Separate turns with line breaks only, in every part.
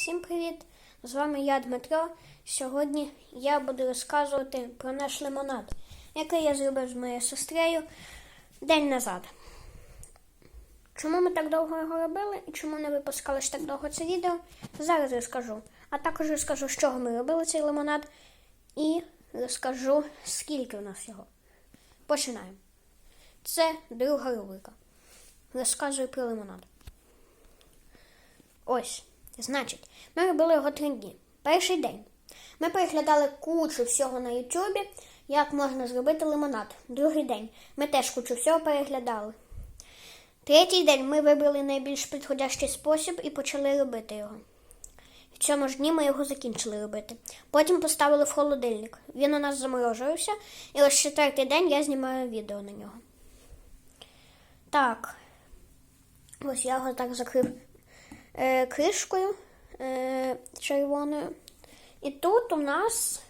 Всім привіт! З вами я, Дмитро. Сьогодні я буду розказувати про наш лимонад, який я зробив з моєю сестрою день назад. Чому ми так довго його робили і чому не випускали ж так довго це відео, зараз розкажу. А також розкажу, з чого ми робили цей лимонад, і розкажу, скільки у нас його. Починаємо. Це друга рубрика. Розказую про лимонад. Ось, значить, ми робили його три дні. Перший день. Ми переглядали кучу всього на Ютубі, як можна зробити лимонад. Другий день. Ми теж кучу всього переглядали. Третій день ми вибрали найбільш підходящий спосіб і почали робити його. В цьому ж дні ми його закінчили робити. Потім поставили в холодильник. Він у нас заморожувався, і ось четвертий день я знімаю відео на нього. Так. Ось я його так закрив е, кришкою е, червоною. І тут у нас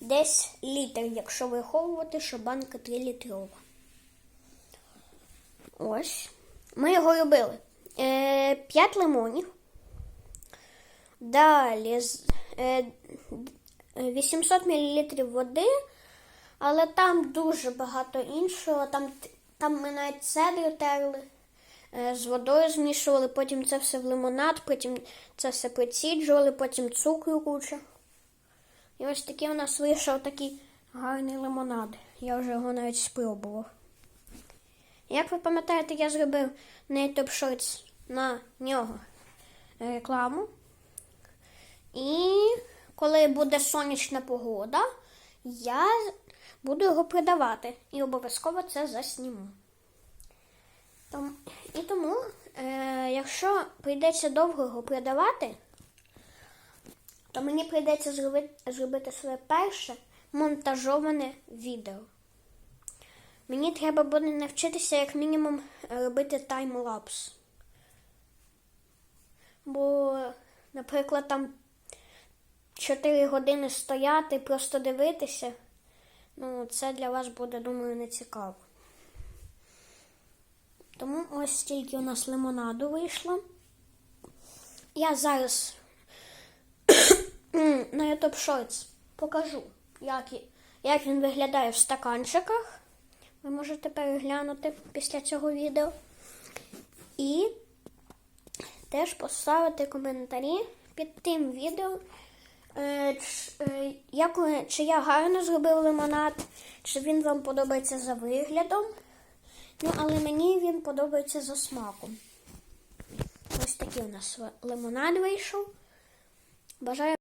десь літр, якщо враховувати, що банка 3 літрова. Ось. Ми його робили. Е, 5 лимонів. Далі з- е, 800 мл води, але там дуже багато іншого. Там, там ми навіть цедру терли, е, з водою змішували, потім це все в лимонад, потім це все приціджували, потім цукру куча. І ось такий у нас вийшов такий гарний лимонад. Я вже його навіть спробував. Як ви пам'ятаєте, я зробив на YouTube Shorts на нього рекламу. І коли буде сонячна погода, я буду його продавати. І обов'язково це засніму. І тому, е, якщо прийдеться довго його продавати, то мені прийдеться зробити, зробити своє перше монтажоване відео. Мені треба буде навчитися як мінімум робити таймлапс. Бо, наприклад, там 4 години стояти, просто дивитися, ну, це для вас буде, думаю, не цікаво. Тому ось стільки у нас лимонаду вийшло. Я зараз на YouTube Shorts покажу, як, як він виглядає в стаканчиках. Ви можете переглянути після цього відео. І теж поставити коментарі під тим відео, е, е, чи я гарно зробив лимонад, чи він вам подобається за виглядом. Ну, але мені він подобається за смаком. Ось такий у нас лимонад вийшов. Бажаю.